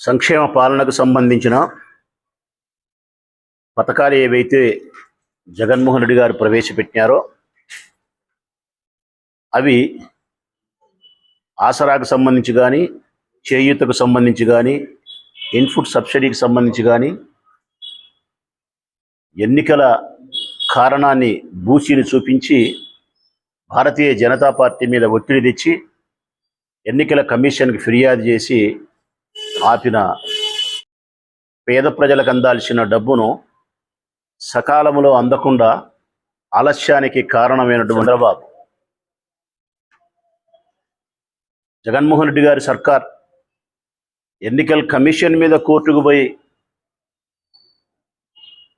సంక్షేమ పాలనకు సంబంధించిన పథకాలు ఏవైతే జగన్మోహన్ రెడ్డి గారు ప్రవేశపెట్టినారో అవి ఆసరాకు సంబంధించి కానీ చేయూతకు సంబంధించి కానీ ఇన్పుట్ సబ్సిడీకి సంబంధించి కానీ ఎన్నికల కారణాన్ని బూచిని చూపించి భారతీయ జనతా పార్టీ మీద ఒత్తిడి తెచ్చి ఎన్నికల కమిషన్కి ఫిర్యాదు చేసి ఆపిన పేద ప్రజలకు అందాల్సిన డబ్బును సకాలంలో అందకుండా ఆలస్యానికి కారణమైనటువంటి చంద్రబాబు. జగన్మోహన్ రెడ్డి గారి సర్కార్ ఎన్నికల కమిషన్ మీద కోర్టుకు పోయి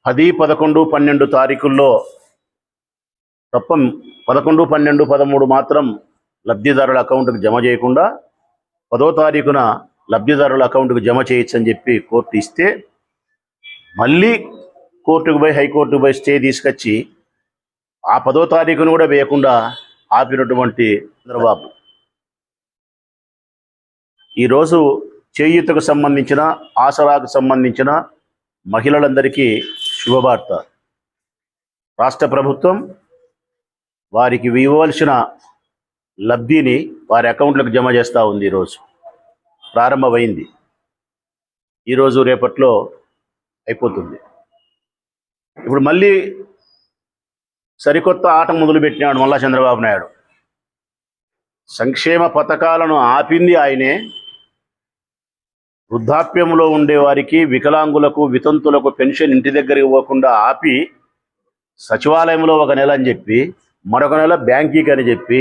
పది పదకొండు పన్నెండు తారీఖుల్లో తప్ప పదకొండు పన్నెండు పదమూడు మాత్రం లబ్ధిదారుల అకౌంట్కి జమ చేయకుండా పదో తారీఖున లబ్ధిదారుల అకౌంట్కు జమ చేయొచ్చని చెప్పి కోర్టు ఇస్తే మళ్ళీ కోర్టుకు పోయి హైకోర్టుకు పోయి స్టే తీసుకొచ్చి ఆ పదో తారీఖును కూడా వేయకుండా ఆపినటువంటి చంద్రబాబు. ఈరోజు చేయూతకు సంబంధించిన ఆసరాకు సంబంధించిన మహిళలందరికీ శుభవార్త. రాష్ట్ర ప్రభుత్వం వారికి ఇవ్వవలసిన లబ్ధిని వారి అకౌంట్లకు జమ చేస్తూ ఉంది ఈరోజు ప్రారంభమైంది. ఈరోజు రేపట్లో అయిపోతుంది. ఇప్పుడు మళ్ళీ సరికొత్త ఆట మొదలుపెట్టినాడు మళ్ళా చంద్రబాబు నాయుడు. సంక్షేమ పథకాలను ఆపింది ఆయనే. వృద్ధాప్యంలో ఉండే వారికి వికలాంగులకు వితంతులకు పెన్షన్ ఇంటి దగ్గరికి పోకుండా ఆపి సచివాలయంలో ఒక నెల అని చెప్పి మరొక నెల బ్యాంకీకి అని చెప్పి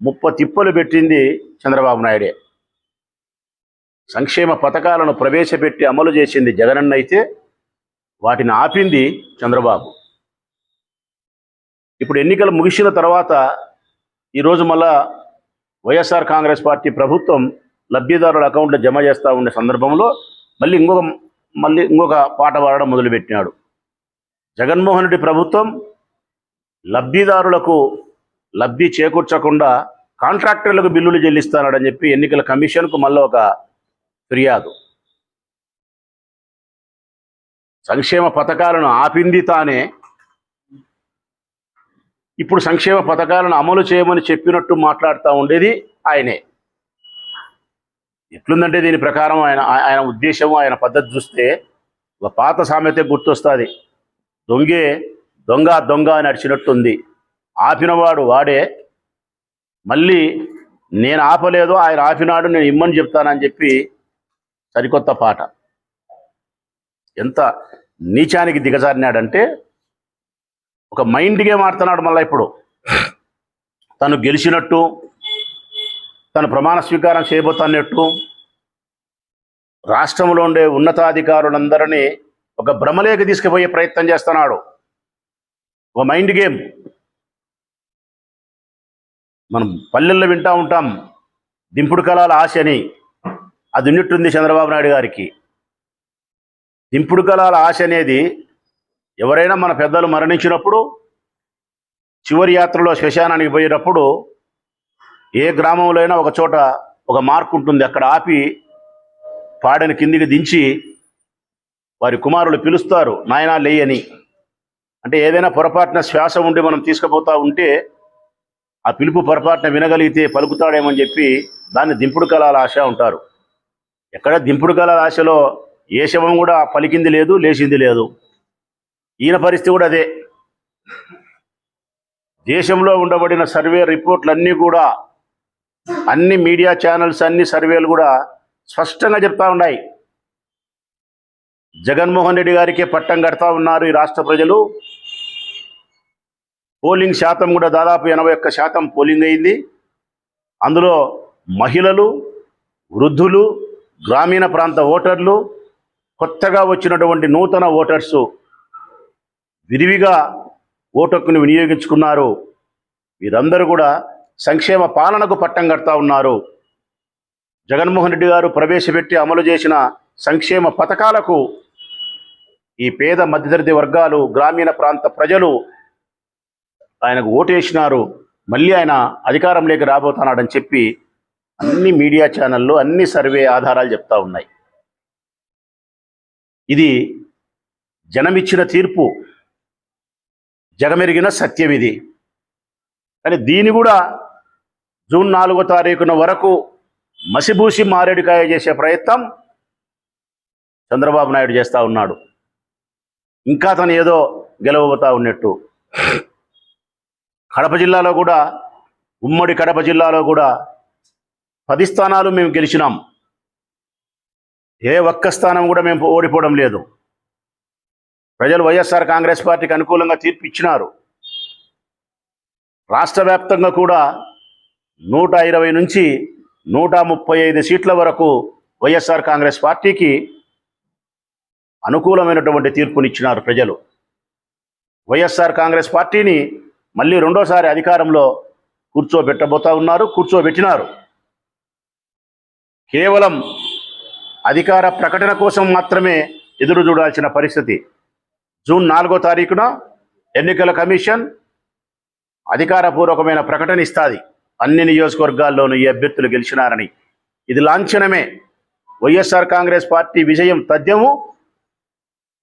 ముప్ప తిప్పలు పెట్టింది చంద్రబాబు నాయుడే. సంక్షేమ పథకాలను ప్రవేశపెట్టి అమలు చేసింది జగనన్న అయితే వాటిని ఆపింది చంద్రబాబు. ఇప్పుడు ఎన్నికలు ముగిసిన తర్వాత ఈరోజు మళ్ళా వైఎస్ఆర్ కాంగ్రెస్ పార్టీ ప్రభుత్వం లబ్ధిదారుల అకౌంట్లో జమ చేస్తూ ఉండే సందర్భంలో మళ్ళీ ఇంకొక మళ్ళీ ఇంకొక పాట పాడడం మొదలుపెట్టినాడు. జగన్మోహన్ రెడ్డి ప్రభుత్వం లబ్ధిదారులకు లబ్ధి చేకూర్చకుండా కాంట్రాక్టర్లకు బిల్లులు చెల్లిస్తానని చెప్పి ఎన్నికల కమిషన్కు మళ్ళీ ఒక ఫిర్యాదు. సంక్షేమ పథకాలను ఆపింది తానే ఇప్పుడు సంక్షేమ పథకాలను అమలు చేయమని చెప్పినట్టు మాట్లాడుతూ ఉండేది ఆయనే. ఎట్లుందంటే దీని ప్రకారం ఆయన ఆయన ఉద్దేశం ఆయన పద్ధతి చూస్తే ఒక పాత సామెత గుర్తొస్తుంది. దొంగే దొంగ దొంగ అని అడిచినట్టుంది ఆపినవాడు వాడే. మళ్ళీ నేను ఆపలేదు ఆయన ఆపినాడు నేను ఇమ్మని చెప్తానని చెప్పి సరికొత్త పాట. ఎంత నీచానికి దిగజారినాడంటే ఒక మైండ్ గేమ్ ఆడుతున్నాడు మళ్ళీ ఇప్పుడు. తను గెలిచినట్టు తను ప్రమాణ స్వీకారం చేయబోతున్నట్టు రాష్ట్రంలో ఉండే ఉన్నతాధికారులందరినీ ఒక భ్రమలేకి తీసుకుపోయే ప్రయత్నం చేస్తున్నాడు. ఒక మైండ్ గేమ్. మనం పల్లెల్లో వింటా ఉంటాం దింపుడు కళాల ఆశ అని అది ఉన్నట్టుంది చంద్రబాబు నాయుడు గారికి. దింపుడు కళాల ఆశ అనేది ఎవరైనా మన పెద్దలు మరణించినప్పుడు చివరి యాత్రలో శ్మశానానికి పోయేటప్పుడు ఏ గ్రామంలో అయినా ఒక చోట ఒక మార్క్ ఉంటుంది. అక్కడ ఆపి పాడని కిందికి దించి వారి కుమారులు పిలుస్తారు నాయనా లేయని అంటే ఏదైనా పొరపాటున శ్వాస ఉండి మనం తీసుకుపోతా ఉంటే ఆ పిలుపు పొరపాటున వినగలిగితే పలుకుతాడేమని చెప్పి దాన్ని దింపుడు కళాల ఆశ ఉంటారు ఎక్కడ దింపుడు గల ఆశలో ఏ శవం కూడా పలికింది లేదు లేచింది లేదు. ఈయన పరిస్థితి కూడా అదే. దేశంలో ఉండబడిన సర్వే రిపోర్ట్లన్నీ కూడా అన్ని మీడియా ఛానల్స్ అన్ని సర్వేలు కూడా స్పష్టంగా చెప్తా ఉన్నాయి. జగన్మోహన్ రెడ్డి గారికే పట్టం కడతా ఉన్నారు ఈ రాష్ట్ర ప్రజలు. పోలింగ్ శాతం కూడా దాదాపు ఎనభై ఒక్క శాతం పోలింగ్ అయింది. అందులో మహిళలు వృద్ధులు గ్రామీణ ప్రాంత ఓటర్లు కొత్తగా వచ్చినటువంటి నూతన ఓటర్సు విరివిగా ఓటు వినియోగించుకున్నారు. వీరందరూ కూడా సంక్షేమ పాలనకు పట్టం కడతా ఉన్నారు. జగన్మోహన్ రెడ్డి గారు ప్రవేశపెట్టి అమలు చేసిన సంక్షేమ పథకాలకు ఈ పేద మధ్యతరగతి వర్గాలు గ్రామీణ ప్రాంత ప్రజలు ఆయనకు ఓటేసినారు. మళ్ళీ ఆయన అధికారంలోకి రాబోతున్నాడని చెప్పి అన్ని మీడియా ఛానళ్ళు అన్ని సర్వే ఆధారాలు చెప్తా ఉన్నాయి. ఇది జనమిచ్చిన తీర్పు. జగమెరిగిన సత్యం ఇది. కానీ దీన్ని కూడా జూన్ నాలుగో తారీఖున వరకు మసిబూసి మారేడుకాయ చేసే ప్రయత్నం చంద్రబాబు నాయుడు చేస్తూ ఉన్నాడు. ఇంకా తను ఏదో గెలవబోతా ఉన్నట్టు. కడప జిల్లాలో కూడా ఉమ్మడి కడప జిల్లాలో కూడా పది స్థానాలు మేము గెలిచినాం. ఏ ఒక్క స్థానం కూడా మేము ఓడిపోవడం లేదు. ప్రజలు వైఎస్ఆర్ కాంగ్రెస్ పార్టీకి అనుకూలంగా తీర్పు ఇచ్చినారు. రాష్ట్ర వ్యాప్తంగా కూడా నూట ఇరవై నుంచి నూట ముప్పై ఐదు సీట్ల వరకు వైఎస్ఆర్ కాంగ్రెస్ పార్టీకి అనుకూలమైనటువంటి తీర్పునిచ్చినారు ప్రజలు. వైఎస్ఆర్ కాంగ్రెస్ పార్టీని మళ్ళీ రెండోసారి అధికారంలో కూర్చోబెట్టబోతా ఉన్నారు కూర్చోబెట్టినారు. కేవలం అధికార ప్రకటన కోసం మాత్రమే ఎదురు చూడాల్సిన పరిస్థితి. జూన్ నాలుగో తారీఖున ఎన్నికల కమిషన్ అధికారపూర్వకమైన ప్రకటన ఇస్తుంది. అన్ని నియోజకవర్గాల్లోనూ ఈ అభ్యర్థులు గెలిచినారని. ఇది లాంఛనమే. వైఎస్ఆర్ కాంగ్రెస్ పార్టీ విజయం తథ్యము.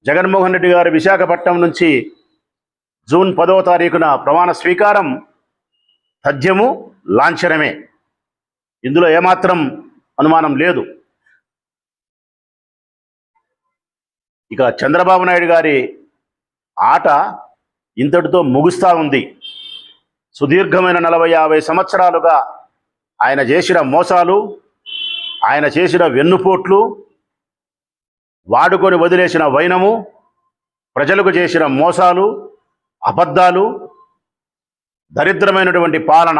జగన్మోహన్ రెడ్డి గారు విశాఖపట్నం నుంచి జూన్ పదవ తారీఖున ప్రమాణ స్వీకారం తథ్యము లాంఛనమే. ఇందులో ఏమాత్రం అనుమానం లేదు. ఇక చంద్రబాబు నాయుడు గారి ఆట ఇంతటితో ముగుస్తా ఉంది. సుదీర్ఘమైన నలభై యాభై సంవత్సరాలుగా ఆయన చేసిన మోసాలు ఆయన చేసిన వెన్నుపోట్లు వాడుకొని వదిలేసిన వైనము ప్రజలకు చేసిన మోసాలు అబద్ధాలు దరిద్రమైనటువంటి పాలన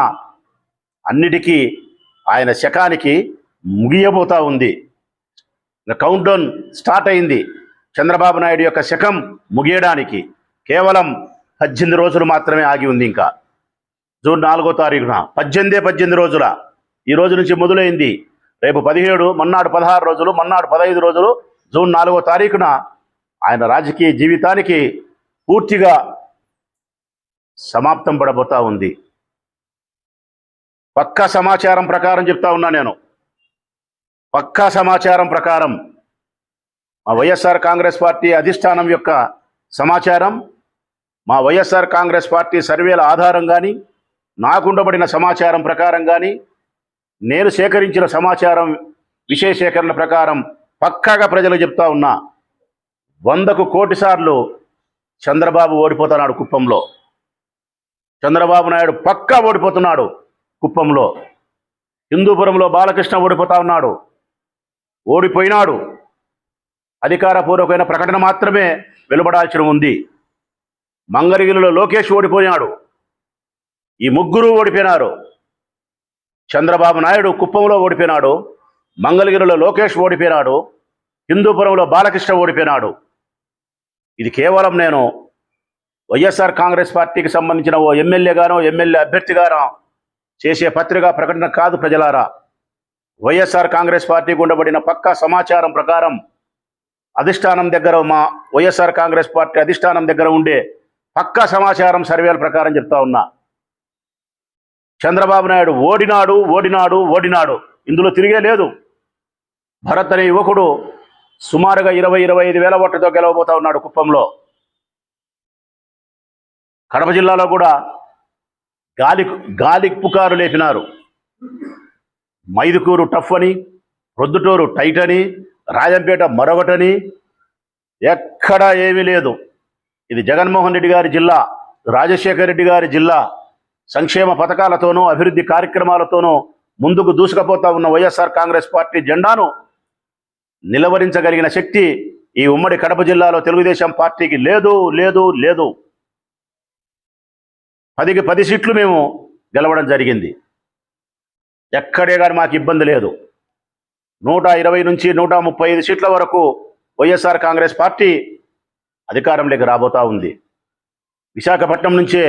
అన్నిటికీ ఆయన శకానికి ముగియబోతా ఉంది. కౌంట్ డౌన్ స్టార్ట్ అయింది. చంద్రబాబు నాయుడు యొక్క శకం ముగియడానికి. కేవలం పద్దెనిమిది రోజులు మాత్రమే ఆగి ఉంది ఇంకా. జూన్ నాలుగో తారీఖున పద్దెనిమిదే పద్దెనిమిది రోజుల. ఈ రోజు నుంచి మొదలైంది. రేపు పదిహేడు మన్నాడు పదహారు రోజులు మన్నాడు పదహైదు రోజులు జూన్ నాలుగో తారీఖున ఆయన రాజకీయ జీవితానికి పూర్తిగా సమాప్తం పడబోతా ఉంది. పక్కా సమాచారం ప్రకారం చెప్తా ఉన్నా నేను. పక్కా సమాచారం ప్రకారం మా వైఎస్ఆర్ కాంగ్రెస్ పార్టీ అధిష్టానం యొక్క సమాచారం మా వైఎస్ఆర్ కాంగ్రెస్ పార్టీ సర్వేల ఆధారం కానీ నాకుండబడిన సమాచారం ప్రకారం కానీ నేను సేకరించిన సమాచారం విషయ సేకరణ ప్రకారం పక్కాగా ప్రజలు చెప్తా ఉన్నా వందకు కోటి సార్లు చంద్రబాబు ఓడిపోతున్నాడు కుప్పంలో. చంద్రబాబు నాయుడు పక్కా ఓడిపోతున్నాడు కుప్పంలో. హిందూపురంలో బాలకృష్ణ ఓడిపోతా ఉన్నాడు. ఓడిపోయినాడు. అధికారపూర్వకమైన ప్రకటన మాత్రమే వెలువడాల్సిన ఉంది. మంగళగిరిలో లోకేష్ ఓడిపోయినాడు ఈ ముగ్గురు ఓడిపోయినారు. చంద్రబాబు నాయుడు కుప్పంలో ఓడిపోయినాడు. మంగళగిరిలో లోకేష్ ఓడిపోయినాడు. హిందూపురంలో బాలకృష్ణ ఓడిపోయినాడు. ఇది కేవలం నేను వైఎస్ఆర్ కాంగ్రెస్ పార్టీకి సంబంధించిన ఓ ఎమ్మెల్యేగానో ఎమ్మెల్యే అభ్యర్థిగానో చేసే పత్రికా ప్రకటన కాదు ప్రజలారా. వైఎస్ఆర్ కాంగ్రెస్ పార్టీకి ఉండబడిన పక్కా సమాచారం ప్రకారం అధిష్టానం దగ్గర మా వైఎస్ఆర్ కాంగ్రెస్ పార్టీ అధిష్టానం దగ్గర ఉండే పక్కా సమాచారం సర్వేల ప్రకారం చెప్తా ఉన్నా. చంద్రబాబు నాయుడు ఓడినాడు ఓడినాడు ఓడినాడు. ఇందులో తిరిగే లేదు. భరత్ అనే యువకుడు సుమారుగా ఇరవై ఇరవై ఐదు వేల ఓట్లతో గెలవబోతా ఉన్నాడు కుప్పంలో. కడప జిల్లాలో కూడా గాలి గాలి పుకారు లేపినారు. మైదుకూరు టఫ్ అని ప్రొద్దుటూరు టైట్ అని రాజంపేట మరొకటని ఎక్కడా ఏమీ లేదు. ఇది జగన్మోహన్ రెడ్డి గారి జిల్లా రాజశేఖర రెడ్డి గారి జిల్లా. సంక్షేమ పథకాలతోనూ అభివృద్ధి కార్యక్రమాలతోనూ ముందుకు దూసుకుపోతా ఉన్న వైఎస్ఆర్ కాంగ్రెస్ పార్టీ జెండాను నిలవరించగలిగిన శక్తి ఈ ఉమ్మడి కడప జిల్లాలో తెలుగుదేశం పార్టీకి లేదు లేదు లేదు. పదికి పది సీట్లు మేము గెలవడం జరిగింది. ఎక్కడే కానీ మాకు ఇబ్బంది లేదు. నూట ఇరవై నుంచి నూట ముప్పై ఐదు సీట్ల వరకు వైఎస్ఆర్ కాంగ్రెస్ పార్టీ అధికారంలోకి రాబోతా ఉంది. విశాఖపట్నం నుంచే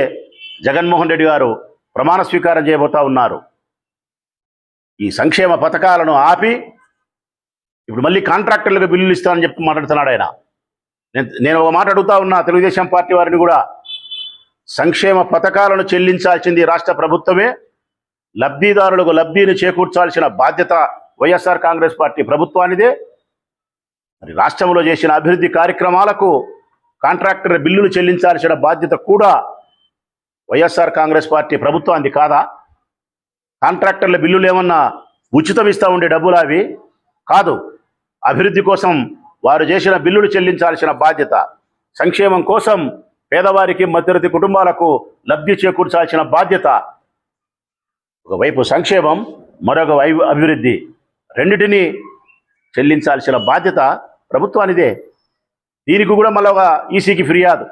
జగన్మోహన్ రెడ్డి గారు ప్రమాణ స్వీకారం చేయబోతా ఉన్నారు. ఈ సంక్షేమ పథకాలను ఆపి ఇప్పుడు మళ్ళీ కాంట్రాక్టర్లకు బిల్లులు ఇస్తానని చెప్పి మాట్లాడుతున్నాడు ఆయన. నేను నేను ఒక మాట అడుగుతా ఉన్నా తెలుగుదేశం పార్టీ వారిని కూడా. సంక్షేమ పథకాలను చెల్లించాల్సింది రాష్ట్ర ప్రభుత్వమే. లబ్ధిదారులకు లబ్ధిని చేకూర్చాల్సిన బాధ్యత వైఎస్ఆర్ కాంగ్రెస్ పార్టీ ప్రభుత్వానిదే. మరి రాష్ట్రంలో చేసిన అభివృద్ధి కార్యక్రమాలకు కాంట్రాక్టర్ బిల్లులు చెల్లించాల్సిన బాధ్యత కూడా వైఎస్ఆర్ కాంగ్రెస్ పార్టీ ప్రభుత్వానికి కాదా? కాంట్రాక్టర్ల బిల్లులు ఏమన్నా ఉచితం ఇస్తా ఉండే డబ్బులు అవి? కాదు. అభివృద్ధి కోసం వారు చేసిన బిల్లులు చెల్లించాల్సిన బాధ్యత. సంక్షేమం కోసం పేదవారికి మధ్యరతి కుటుంబాలకు లబ్ధి చేకూర్చాల్సిన బాధ్యత. ఒకవైపు సంక్షేమం మరొక వైపు అభివృద్ధి. రెండిటిని చెల్లించాల్సిన బాధ్యత ప్రభుత్వానిదే. దీనికి కూడా మళ్ళీ ఒక ఈసీకి ఫిర్యాదు.